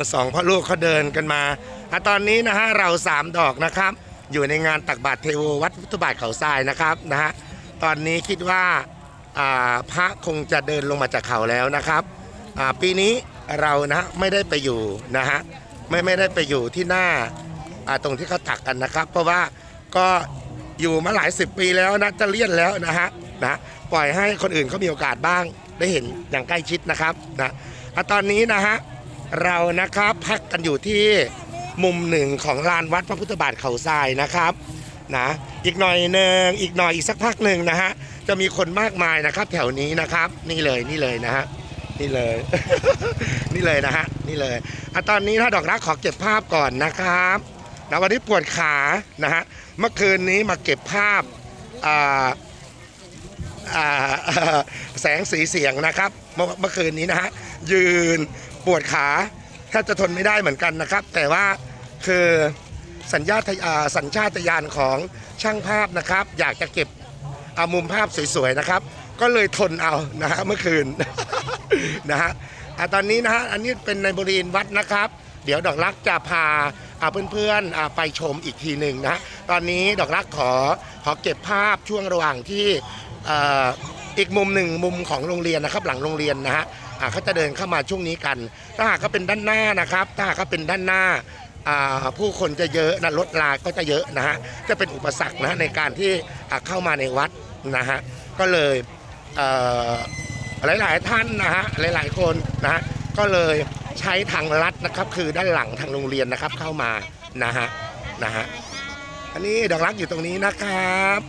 อสองพ่อลูกเขาเดินกันมาอะตอนนี้นะฮะเราสามดอกนะครับ อยู่ในงานตักบาตรเทโววัดพุทธบาทเขาทรายนะครับนะฮะตอนนี้คิดว่าพระคงจะเดินลงมาจากเขาแล้วนะครับปีนี้เรานะไม่ได้ไปอยู่นะฮะไม่ไม่ได้ไปอยู่ที่หน้าตรงที่เขาตักกันนะครับ เพราะว่าก็อยู่มาหลายสิบปีแล้วนะจะเลี่ยนแล้วนะฮะนะปล่อยให้คนอื่นเขามีโอกาสบ้างได้เห็นอย่างใกล้ชิดนะครับนะอะตอนนี้นะฮะ เรานะครับพักกันอยู่ที่มุมหนึ่งของลานวัดพระพุทธบาทเขาทรายนะครับนะอีกหน่อยหนึ่งอีกหน่อยอีกสักพักหนึ่งนะฮะจะมีคนมากมายนะครับ แถวนี้นะครับ นี่เลยนี่เลยนะฮะนี่เลย นี่เลยนะฮะนี่เลยอะตอนนี้ถ้าดอกรักขอเก็บภาพก่อนนะครับนะวันนี้ปวดขานะฮะเมื่อคืนนี้มาเก็บภาพอ่า แสงสีเสียงนะครับ เมื่อคืนนี้นะฮะยืนปวดขาแทบจะทนไม่ได้เหมือนกันนะครับ แต่ว่าคือสัญญาตอ่าสัญชาตญาณของช่างภาพนะครับ อยากจะเก็บเอามุมภาพสวยๆนะครับ ก็เลยทนเอานะฮะเมื่อคืนนะฮะตอนนี้นะฮะอันนี้เป็นในบริเวณวัดนะครับ เดี๋ยวดอกรักจะพาเพื่อนๆไปชมอีกทีหนึ่งนะฮะตอนนี้ดอกรักขอขอเก็บภาพช่วงระหว่างที่ อีกมุมหนึ่งมุมของโรงเรียนนะครับ หลังโรงเรียนนะฮะเขาจะเดินเข้ามาช่วงนี้กัน ถ้าหากเขาเป็นด้านหน้านะครับถ้าหากเขาเป็นด้านหน้าผู้คนจะเยอะนะรถลาก็จะเยอะนะฮะจะเป็นอุปสรรคนะในการที่เข้ามาในวัดนะฮะก็เลยเหลายๆท่านนะฮะหลายๆคนนะฮะก็เลยใช้ทางลัดนะครับ คือด้านหลังทางโรงเรียนนะครับเข้ามานะฮะนะฮะอันนี้ดอกรักอยู่ตรงนี้นะครับ